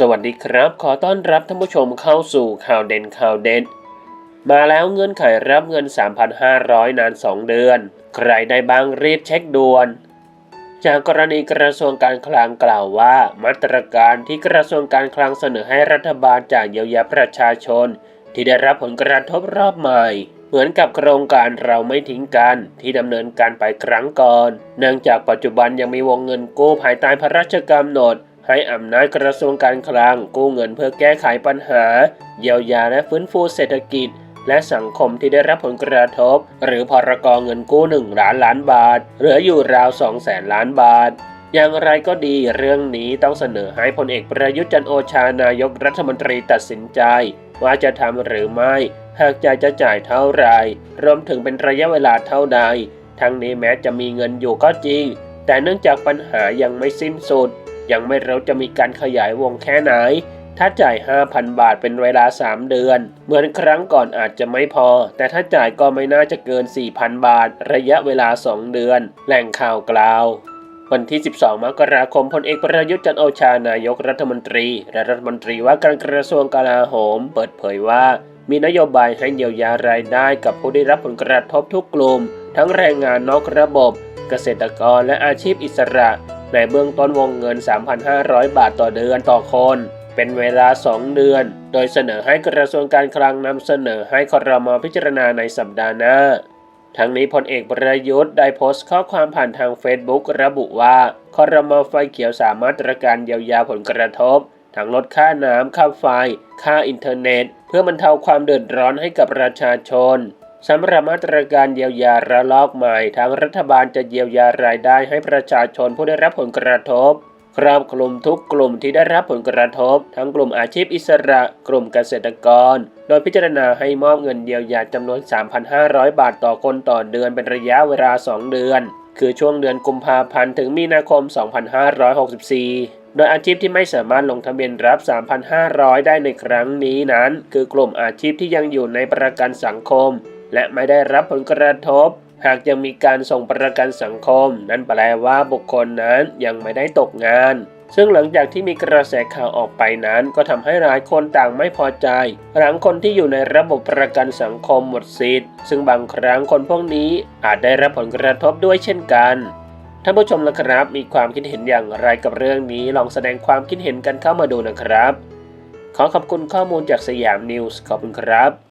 สวัสดีครับ ขอต้อนรับท่านผู้ชมเข้าสู่ข่าวเด่นข่าวเด่น มาแล้วเงื่อนไขรับเงิน 3,500 นาน 2 เดือน ใครได้บ้างรีบเช็คด่วน จากกรณีกระทรวงการคลังกล่าวว่า มาตรการที่กระทรวงการคลังเสนอให้รัฐบาลจ่ายเยียวยาประชาชน ที่ได้รับผลกระทบรอบใหม่ เหมือนกับโครงการเราไม่ทิ้งกันที่ดำเนินการไปครั้งก่อน เนื่องจากปัจจุบันยังมีวงเงินกู้ภายใต้พระราชกำหนด ให้อำนาจกระทรวงการคลังกู้เงินเพื่อแก้ไขปัญหา เยียวยาและฟื้นฟูเศรษฐกิจ และสังคมที่ได้รับผลกระทบ หรือพรกองเงินกู้ 1 ล้านล้านบาท เหลืออยู่ราว2แสนล้านบาท อย่างไรก็ดีเรื่องนี้ต้องเสนอให้พลเอกประยุทธ์จันโอชานายกรัฐมนตรีตัดสินใจ ว่าจะทำหรือไม่ หากจ่ายจะจ่ายเท่าไร รวมถึงเป็นระยะเวลาเท่าใด ทั้งนี้แม้จะมีเงินอยู่ก็จริง แต่เนื่องจากปัญหายังไม่สิ้นสุด ยังไม่รู้จะมีการขยายวงแค่ไหน ถ้าจ่าย 5,000 บาทเป็นเวลา 3 เดือน เหมือนครั้งก่อนอาจจะไม่พอ แต่ถ้าจ่ายก็ไม่น่าจะเกิน 4,000 บาท ระยะเวลา 2 เดือน แหล่งข่าวกล่าววันที่ 12 มกราคม พลเอกประยุทธ์จันโอชา นายกรัฐมนตรี และรัฐมนตรีว่าการกระทรวงกลาโหม เปิดเผยว่า มีนโยบายให้เยียวยารายได้กับผู้ได้รับผลกระทบทุกกลุ่ม ทั้งแรงงานนอกระบบ เกษตรกรและอาชีพอิสระ ในเบื้องต้นวงเงิน 3,500 บาทต่อเดือนต่อคน เป็นเวลา 2 เดือน โดยเสนอให้กระทรวงการคลังนำเสนอให้ครมพิจารณาในสัปดาห์หน้า ทั้งนี้พลเอกประยุทธ์ได้โพสต์ข้อความผ่านทางเฟซบุ๊กระบุว่าครมไฟเขียวสามารถตรการเยียวยาผลกระทบทั้งลดค่าน้ำค่าไฟ ค่าอินเทอร์เน็ต เพื่อบรรเทาความเดือดร้อนให้กับประชาชน สำหรับมาตรการเยียวยาระลอกใหม่ ทางรัฐบาลจะเยียวยารายได้ให้ประชาชนผู้ได้รับผลกระทบ ครอบคลุมทุกกลุ่มที่ได้รับผลกระทบ ทั้งกลุ่มอาชีพอิสระ กลุ่มเกษตรกร โดยพิจารณาให้มอบเงินเยียวยาจำนวน 3,500 บาทต่อคนต่อเดือนเป็นระยะเวลา 2 เดือน คือช่วงเดือนกุมภาพันธ์ถึงมีนาคม 2564โดยอาชีพที่ไม่สามารถลงทะเบียนรับ 3,500 ได้ในครั้งนี้นั้น คือกลุ่มอาชีพที่ยังอยู่ในประกันสังคม และไม่ได้รับผลกระทบ หากยังมีการส่งประกันสังคม นั่นแปลว่าบุคคลนั้นยังไม่ได้ตกงาน ซึ่งหลังจากที่มีกระแสข่าวออกไปนั้น ก็ทำให้หลายคนต่างไม่พอใจ หลังคนที่อยู่ในระบบประกันสังคมหมดสิทธิ์ ซึ่งบางครั้งคนพวกนี้อาจได้รับผลกระทบด้วยเช่นกันท่านผู้ชมนะครับมีความคิดเห็นอย่างไรกับเรื่องนี้ลองแสดงความคิดเห็นกันเข้ามาดูนะครับ ขอขอบคุณข้อมูลจากสยามนิวส์ขอบคุณครับ